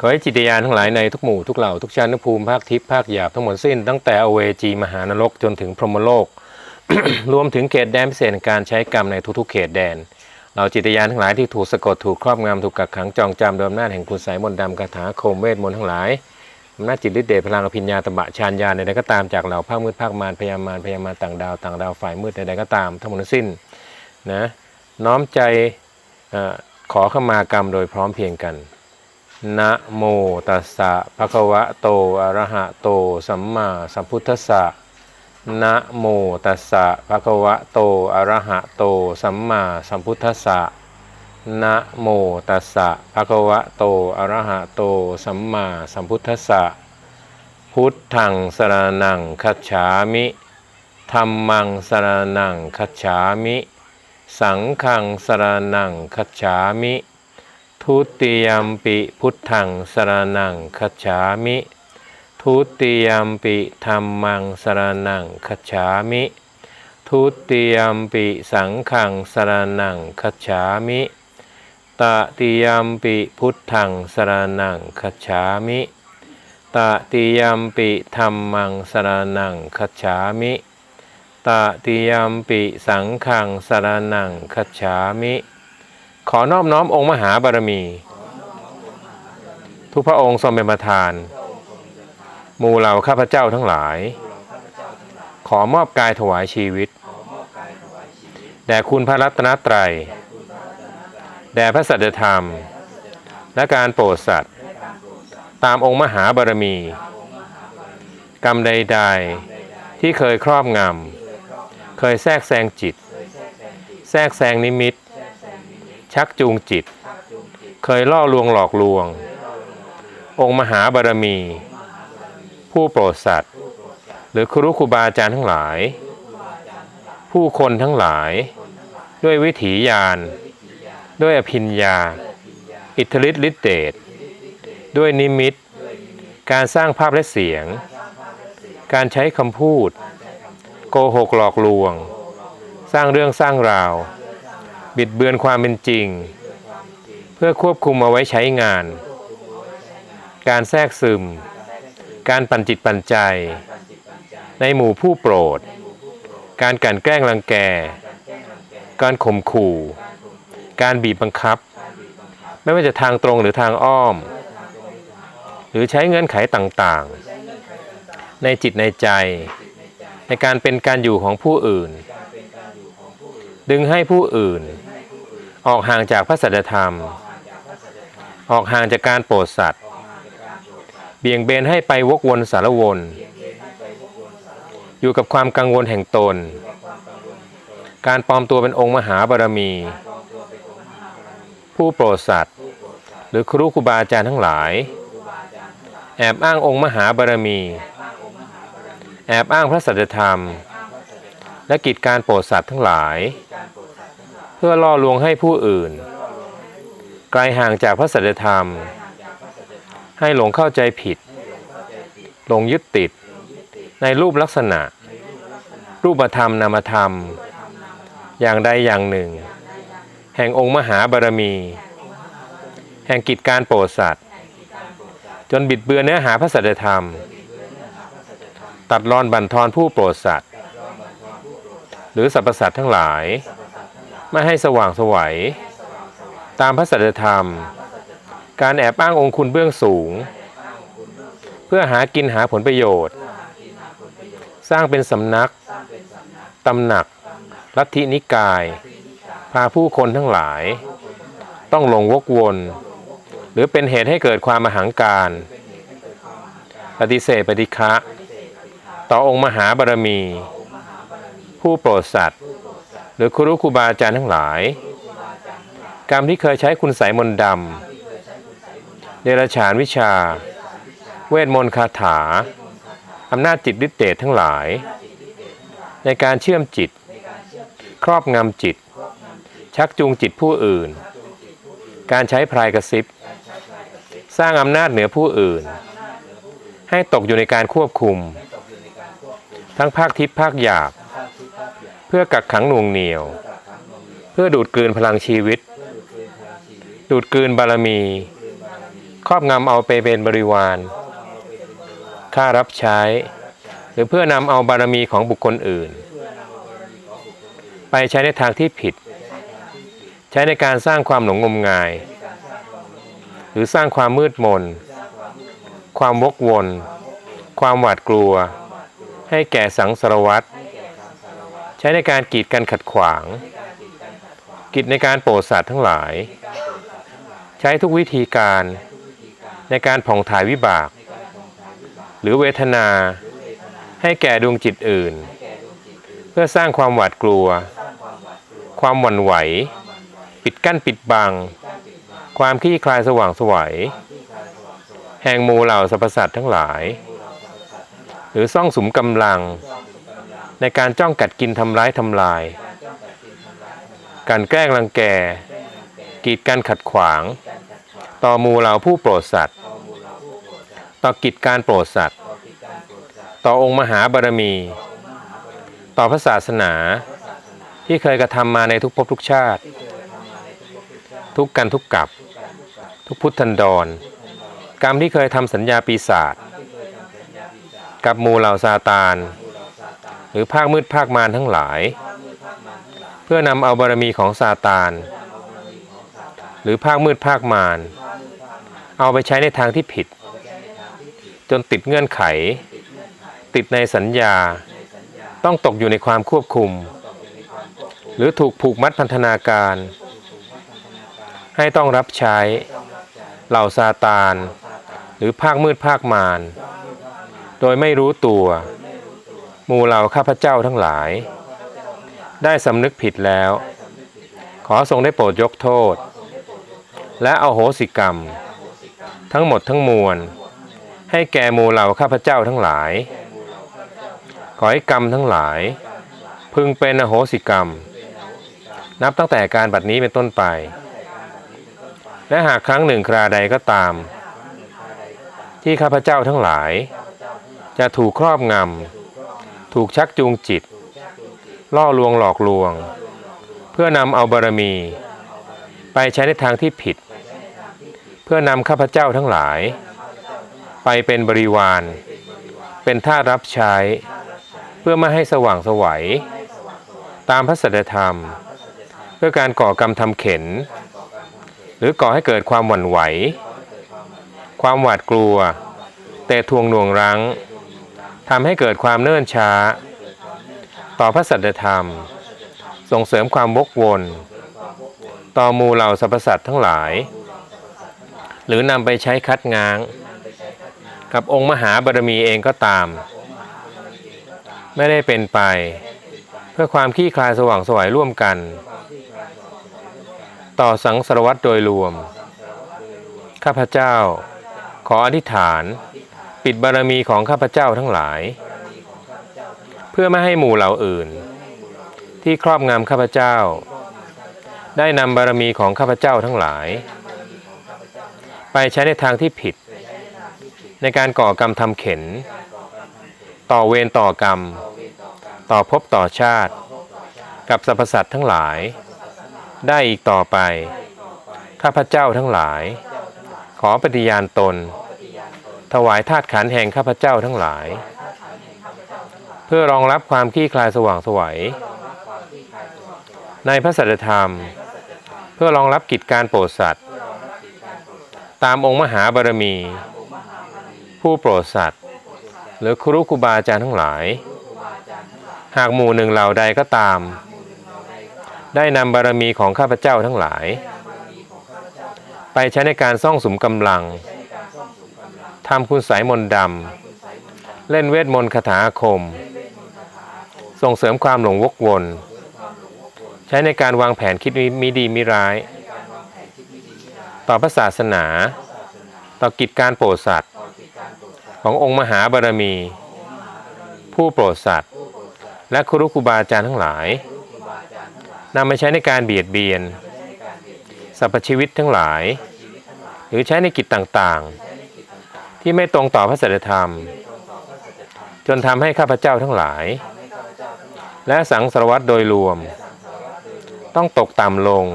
ขอให้จิตยานทั้งหลายในทุกหมู่ทุกเหล่าทุกชั้นภูมิภาคทิพย์ภาคหยาบทั้งหมดสิ้น ตั้งแต่อเวจีมหานรกจนถึงพรหมโลก รวมถึงเขตแดนพิเศษการใช้กรรมในทุกๆ เขตแดน เราจิตยานทั้งหลายที่ถูกสะกดถูกครอบงำถูกกักขังจองจำโดยอำนาจแห่งคุณไสยมนต์ดำคาถาโคมเวทมนต์ทั้งหลายอำนาจจิตฤทธิ์เดชพลังอภิญญาตบะฌานญาใดๆก็ตามจากเหล่าภาคมืดภาคมารพยามารพยามารต่างดาวต่างดาวฝ่ายมืดใดๆก็ตามทั้งหมดสิ้นนะน้อมใจเอ่อขอขมากรรมโดยพร้อมเพียงกัน นะโมตัสสะภะคะวะโตอะระหะโต สัมมาสัมพุทธัสสะนะโมตัสสะภะคะวะโตอะระหะโต สัมมาสัมพุทธัสสะนะโมตัสสะภะคะวะโตอะระหะโต สัมมาสัมพุทธัสสะพุทธังสรณังคัจฉามิธัมมังสรณังคัจฉามิ สังฆังสรณังคัจฉามิ ทุติยมปิพุทธังสรณังคัจฉามิ ทุติยมปิธรรมังสรณังคัจฉามิ ทุติยมปิสังฆังสรณังคัจฉามิตติยมปิพุทธังสรณังคัจฉามิตติยมปิธรรมังสรณังคัจฉามิตติยมปิสังฆังสรณังคัจฉามิ ขอนอบน้อมองค์มหาบารมี ทุกพระองค์ทรงเป็นประธานหมู่เหล่าข้าพเจ้าทั้งหลาย ขอมอบกายถวายชีวิต แด่คุณพระรัตนตรัย แด่พระสัจธรรม และการโปรดสัตว์ ตามองค์มหาบารมี กรรมใด ๆที่เคยครอบงำ เคยแทรกแซงจิต แทรกแซงนิมิต ชักจูงจิต เคยล่อลวงหลอกลวง องค์มหาบารมี ผู้โปรดสัตว์ หรือครูครูบาอาจารย์ทั้งหลาย ผู้คนทั้งหลาย ด้วยวิถีญาณด้วยอภิญญาอิทธิฤทธิฤทธิเดชด้วยนิมิต การสร้างภาพและเสียง การใช้คำพูด โกหกหลอกลวง สร้างเรื่องสร้างราว บิดเบือนความเป็นจริง เพื่อควบคุมเอาไว้ใช้งาน การแทรกซึม การปั่นจิตปั่นใจ ในหมู่ผู้โปรด การกลั่นแกล้งรังแก การข่มขู่ การบีบบังคับ ไม่ว่าจะทางตรงหรือทางอ้อม หรือใช้เงื่อนไขต่างๆ ในจิตในใจ ในการเป็นการอยู่ของผู้อื่นดึงให้ผู้อื่น ออกห่างจากพระสัจธรรม ออกห่างจากการโปรดสัตว์ เบี่ยงเบนให้ไปวกวนสารวน อยู่กับความกังวลแห่งตน การปลอมตัวเป็นองค์มหาบารมี ผู้โปรดสัตว์ หรือครูครูบาอาจารย์ทั้งหลาย แอบอ้างองค์มหาบารมี แอบอ้างพระสัจธรรม และกิจการโปรดสัตว์ทั้งหลาย เพื่อล่อลวงให้ผู้อื่น ไกลห่างจากพระสัจธรรม ให้หลงเข้าใจผิด หลงยึดติด ในรูปลักษณะ รูปธรรมนามธรรม อย่างใดอย่างหนึ่ง แห่งองค์มหาบารมี แห่งกิจการโปรดสัตว์จนบิดเบือนเนื้อหาพระสัจธรรม ตัดรอนบั่นทอนผู้โปรดสัตว์หรือสรรพสัตว์ทั้งหลาย ไม่ให้สว่างสวัย ตามพระสัจธรรม การแอบอ้างองค์คุณเบื้องสูง เพื่อหากินหาผลประโยชน์ สร้างเป็นสำนักตำหนัก ลัทธินิกาย พาผู้คนทั้งหลาย ต้องหลงวกวน หรือเป็นเหตุให้เกิดความมหังการ ปฏิเสธปฏิฆะต่อองค์มหาบารมี ผู้โปรดสัตว์ หรือครูครูบาอาจารย์ทั้งหลาย กรรมที่เคยใช้คุณใสยมนต์ดำเดรัจฉานวิชา เวทมนต์คาถาอำนาจจิตฤทธิเดชทั้งหลาย ในการเชื่อมจิต ครอบงำจิต ชักจูงจิตผู้อื่น การใช้พรายกระซิบ สร้างอำนาจเหนือผู้อื่น ให้ตกอยู่ในการควบคุม ทั้งภาคทิพย์ภาคหยาบ เพื่อกักขังหน่วงเหนียว เพื่อดูดกลืนพลังชีวิต ดูดกลืนบารมี ครอบงำเอาไปเป็นบริวาร ค่ารับใช้ หรือเพื่อนำเอาบารมีของบุคคลอื่น ไปใช้ในทางที่ผิด ใช้ในการสร้างความหลงงมงาย หรือสร้างความมืดมน ความวกวน ความหวาดกลัว ให้แก่สังสารวัตร ใช้ในการกีดกันขัดขวาง กิจในการโปรดสัตว์ทั้งหลาย ใช้ทุกวิธีการในการผ่องถ่ายวิบาก หรือเวทนา ให้แก่ดวงจิตอื่น เพื่อสร้างความหวาดกลัว ความหวั่นไหว ปิดกั้นปิดบัง ความขี้คลายสว่างสวัยแห่งมูเหล่าสรรพสัตว์ทั้งหลาย หรือซ่องสุมกำลัง ในการจ้องกัดกินทำร้ายทำลาย การแกล้งรังแก กีดกันขัดขวาง ต่อมูเหล่าผู้โปรดสัตว์ ต่อกิจการโปรดสัตว์ ต่อองค์มหาบารมี ต่อพระศาสนา ที่เคยกระทำมาในทุกภพทุกชาติ ทุกกันทุกกับ ทุกพุทธันดร กรรมที่เคยทำสัญญาปีศาจกับมูเหล่าซาตาน หรือภาคมืดภาคมารทั้งหลาย เพื่อนำเอาบารมีของซาตาน หรือภาคมืดภาคมาร เอาไปใช้ในทางที่ผิด จนติดเงื่อนไข ติดในสัญญา ต้องตกอยู่ในความควบคุม หรือถูกผูกมัดพันธนาการ ให้ต้องรับใช้เหล่าซาตาน หรือภาคมืดภาคมาร โดยไม่รู้ตัว หมู่เหล่าข้าพเจ้าทั้งหลาย ได้สำนึกผิดแล้ว ขอทรงได้โปรดยกโทษ และเอาโหสิกรรม ทั้งหมดทั้งมวล ให้แก่หมู่เหล่าข้าพเจ้าทั้งหลาย ขอให้กรรมทั้งหลาย พึงเป็นอโหสิกรรม นับตั้งแต่การบัดนี้เป็นต้นไป และหากครั้งหนึ่งคราใดก็ตาม ที่ข้าพเจ้าทั้งหลาย จะถูกครอบงำ ถูกชักจูงจิต ล่อลวงหลอกลวง เพื่อนำเอาบารมี ไปใช้ในทางที่ผิด เพื่อนำข้าพเจ้าทั้งหลาย ไปเป็นบริวาร เป็นท่ารับใช้ เพื่อไม่ให้สว่างสวัย ตามพระสัจธรรม เพื่อการก่อกรรมทำเข็น หรือก่อให้เกิดความหวั่นไหว ความหวาดกลัว แต่ทวงหน่วงรั้ง ทำให้เกิดความเนิ่นช้า ต่อพระสัจธรรม ส่งเสริมความวกวน ต่อมูเหล่าสรรพสัตว์ทั้งหลาย หรือนำไปใช้คัดง้าง กับองค์มหาบารมีเองก็ตาม ไม่ได้เป็นไป เพื่อความขี้คลายสว่างสวยร่วมกัน ต่อสังสารวัตรโดยรวม ข้าพเจ้า ขออธิษฐาน ปิดบารมีของข้าพเจ้าทั้งหลาย เพื่อไม่ให้หมู่เหล่าอื่น ที่ครอบงำข้าพเจ้า ได้นำบารมีของข้าพเจ้าทั้งหลาย ไปใช้ในทางที่ผิด ในการก่อกรรมทำเข็น ต่อเวรต่อกรรม ต่อภพต่อชาติ กับสรรพสัตว์ทั้งหลาย ได้อีกต่อไป ข้าพเจ้าทั้งหลาย ขอปฏิญาณตน ถวายธาตุขันธ์แห่งข้าพเจ้าทั้งหลาย เพื่อรองรับความขี้คลายสว่างสวัย ในพระสัจธรรม เพื่อรองรับกิจการโปรดสัตว์ ตามองค์มหาบารมี ผู้โปรดสัตว์หรือครูครูบาอาจารย์ทั้งหลาย หากหมู่หนึ่งเหล่าใดก็ตาม ได้นำบารมีของข้าพเจ้าทั้งหลาย ไปใช้ในการซ่องสมกำลัง ทำคุณสายมนต์ดำ เล่นเวทมนต์คาถาอาคม ส่งเสริมความหลงวกวน ใช้ในการวางแผนคิดมิดีมิร้าย ต่อพระศาสนา ต่อกิจการโปรดสัตว์ ขององค์มหาบารมี ผู้โปรดสัตว์ และครูครูบาอาจารย์ทั้งหลายนำมาใช้ในการเบียดเบียนสรรพชีวิตทั้งหลาย หรือใช้ในกิจต่างๆ ที่ไม่ตรงต่อพระสัจธรรม จนทำให้ข้าพเจ้าทั้งหลาย และสังสารวัตรโดยรวม ต้องตกต่ำลง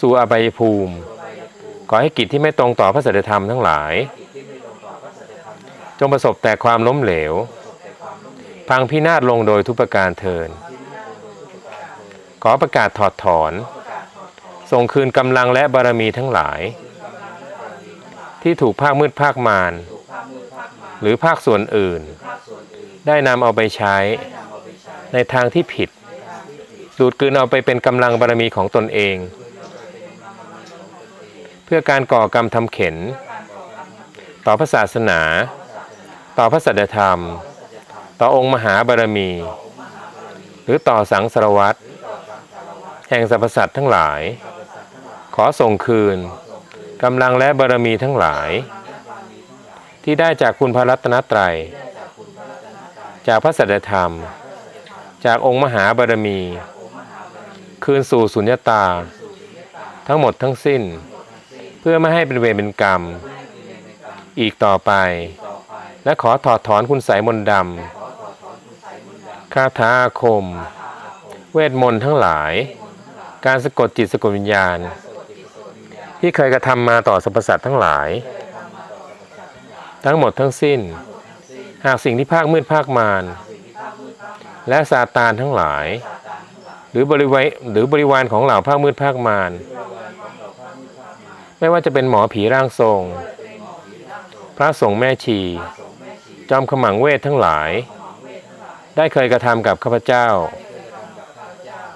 สู่อบายภูมิ ขอให้กิจที่ไม่ตรงต่อพระสัจธรรมทั้งหลาย จงประสบแต่ความล้มเหลว พังพินาศลงโดยทุกประการเทิน ขอประกาศถอดถอน ส่งคืนกำลังและบารมีทั้งหลาย ที่ถูกภาคมืดภาคมารหรือภาคส่วนอื่น ได้นำเอาไปใช้ในทางที่ผิด ดูดกลืนเอาไปเป็นกำลังบารมีของตนเอง เพื่อการก่อกรรมทำเข็น ต่อพระศาสนา ต่อพระสัจธรรม ต่อองค์มหาบารมี หรือต่อสังสารวัตรแห่งสรรพสัตว์ทั้งหลาย ขอส่งคืน กำลังและบารมีทั้งหลาย ที่ได้จากคุณพระรัตนตรัย จากพระสัจธรรม จากองค์มหาบารมี คืนสู่สุญญตา ทั้งหมดทั้งสิ้น เพื่อไม่ให้เป็นเวรเป็นกรรม อีกต่อไป และขอถอดถอนคุณใสยมนต์ดำคาถาอาคม เวทมนต์ทั้งหลาย การสะกดจิตสะกดวิญญาณ ที่เคยกระทำมาต่อสรรพสัตว์ทั้งหลาย ทั้งหมดทั้งสิ้น หากสิ่งที่ภาคมืดภาคมารและซาตานทั้งหลาย หรือบริวารหรือบริวารของเหล่าภาคมืดภาคมารไม่ว่าจะเป็นหมอผีร่างทรง พระสงฆ์แม่ชี จอมขมังเวททั้งหลาย ได้เคยกระทำกับข้าพเจ้า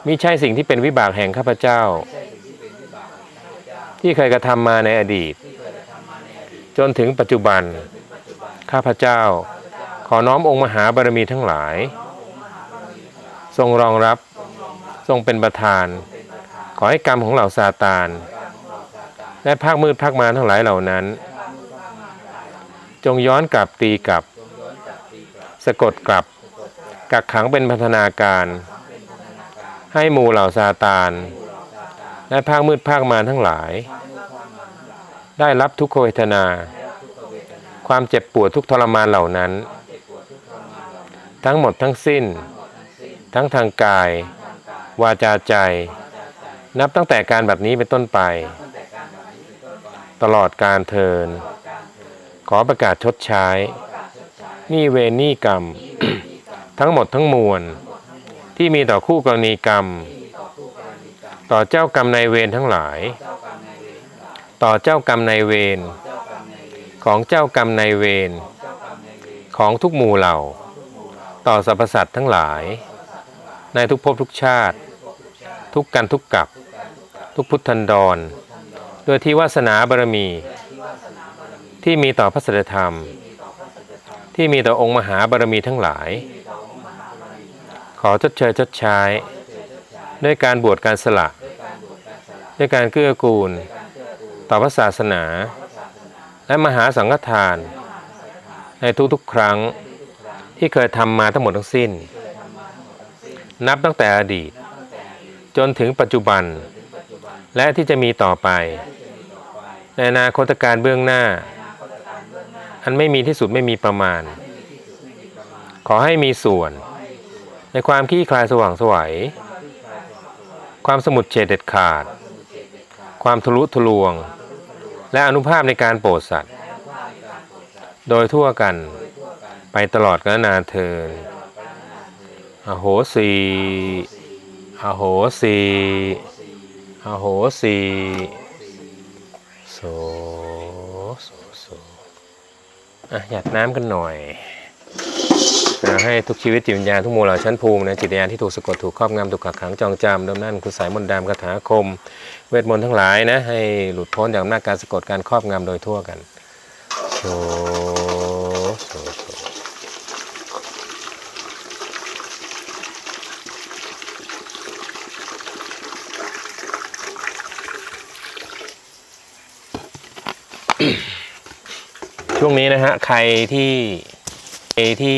มิใช่สิ่งที่เป็นวิบากแห่งข้าพเจ้า ที่เคยกระทำมาในอดีต จนถึงปัจจุบัน ข้าพเจ้า ขอน้อมองค์มหาบารมีทั้งหลาย ทรงรองรับ ทรงเป็นประธาน ขอให้กรรมของเหล่าซาตาน และภาคมืดภาคมารทั้งหลายเหล่านั้น จงย้อนกลับตีกลับ สะกดกลับ กักขังเป็นพันธนาการ ให้หมู่เหล่าซาตาน และภาคมืดภาคมารทั้งหลาย ได้รับทุกขเวทนา ความเจ็บปวดทุกทรมานเหล่านั้น ทั้งหมดทั้งสิ้น ทั้งทางกาย วาจาใจ นับตั้งแต่การแบบนี้เป็นต้นไป ตลอดการเทิน ขอประกาศชดใช้หนี่เวนี่กรรม ทั้งหมดทั้งมวล ที่มีต่อคู่กรณีกรรม ต่อเจ้ากรรมนายเวรทั้งหลาย ต่อเจ้ากรรมนายเวรของเจ้ากรรมนายเวรของทุกหมู่เหล่า ต่อสรรพสัตว์ทั้งหลาย ในทุกภพทุกชาติ ทุกกันทุกกับ ทุกพุทธันดร โดยที่วาสนาบารมี ที่มีต่อพระสัจธรรม ที่มีต่อองค์มหาบารมีทั้งหลาย ขอชดเชยชดใช้ ด้วยการบวชการสละ ด้วยการเกื้อกูล ต่อพระศาสนา และมหาสังฆทาน ในทุกๆ ครั้งที่เคยทำมาทั้งหมดทั้งสิ้น นับตั้งแต่อดีต จนถึงปัจจุบัน และที่จะมีต่อไป ในอนาคตการเบื้องหน้า อันไม่มีที่สุดไม่มีประมาณ ขอให้มีส่วน ในความขี้คลายสว่างไสวัย ความสมุดเฉดเด็ดขาด ความทะลุทะลวง และอนุภาพในการโปรดสัตว์ โดยทั่วกันไปตลอดกาลนานเทินอโหสีอโหสีอโหสีโสโสโสอะหยาดน้ำกันหน่อย นะให้ทุกชีวิตจิตวิญญาณทุกหมู่เหล่าชั้นภูมินะจิตวิญญาณที่ถูกสะกดถูกครอบงำถูกกักขังจองจำดมนั่นคุณสายมนต์ดำคาถาคม เวทมนต์ทั้งหลายนะให้หลุดพ้นจากอำนาจการสะกดการครอบงำโดยทั่วกันโสโสโสช่วงนี้นะฮะใครที่ที่